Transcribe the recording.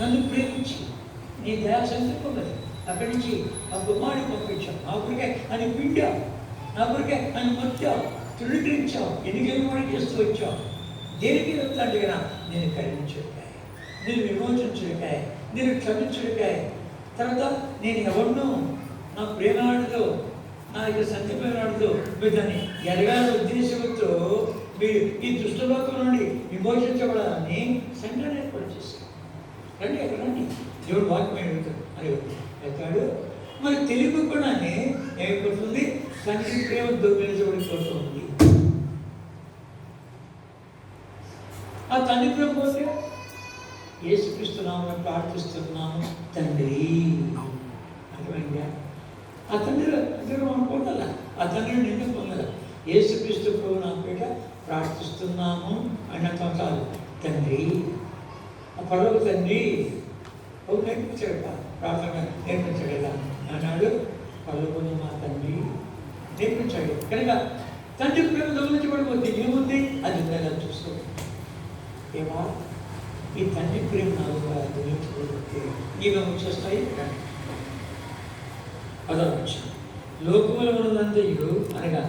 నన్ను ప్రేమించి. నీ దయా సంకల్పమని అక్కడి నుంచి ఆ కుమారుని పంపించావు. నా కొరికే అని పిండావు. నా కొరికే అని మొత్తావు తృణీకరించావు. ఎన్నికలు కూడా చేస్తూ వచ్చావు. దేనికి వెళ్తాడుగా నేను కరుణించుడికాయ నేను విమోచించుడికాయ నేను క్షమించుడికాయ తర్వాత నేను ఎవరినో నా ప్రేమాడుతో నా యొక్క సంతపేనాడుతో మీరు దాన్ని ఎరగాల ఉద్దేశంతో మీరు ఈ దుష్టలోకం నుండి విమోచించబడాలని సంఘటన రండి అక్కడ రండి దేవుడు వాక్యం అడుగుతాడు అని వెళ్తాడు మరి తెలియకుండానే ఏమైపోతుంది తండ్రి ప్రేమ దొంగిలించబడిపోతుంది ఆ తండ్రి ప్రేమ పోతే యేసుక్రీస్తున్నామని ప్రార్థిస్తున్నాము తండ్రి. అర్థమైందా? ఆ తండ్రి దగ్గర మనం పొందాల? ఆ తండ్రి నిన్ను పొందాల? ఏసుక్రీస్తు ప్రభు నా పేట ప్రార్థిస్తున్నాము అన్న కాదు తండ్రి. పడవ తండ్రి ఓ నేర్పించాడు ప్రార్థన నేర్పించాడు అన్నాడు పలుకొని మా తండ్రి. నేర్పించాడు. కనుక తండ్రి ప్రేమ గమనించబడిపోతే ఏముంది? అది నెల చూస్తూ ఏమా? ఈ తండ్రి ప్రేమ నాకు గమనించబడిపోతే ఇవేమో వచ్చేస్తాయి? పదవచ్చు లోకములు ఉన్నదంతయు అనగా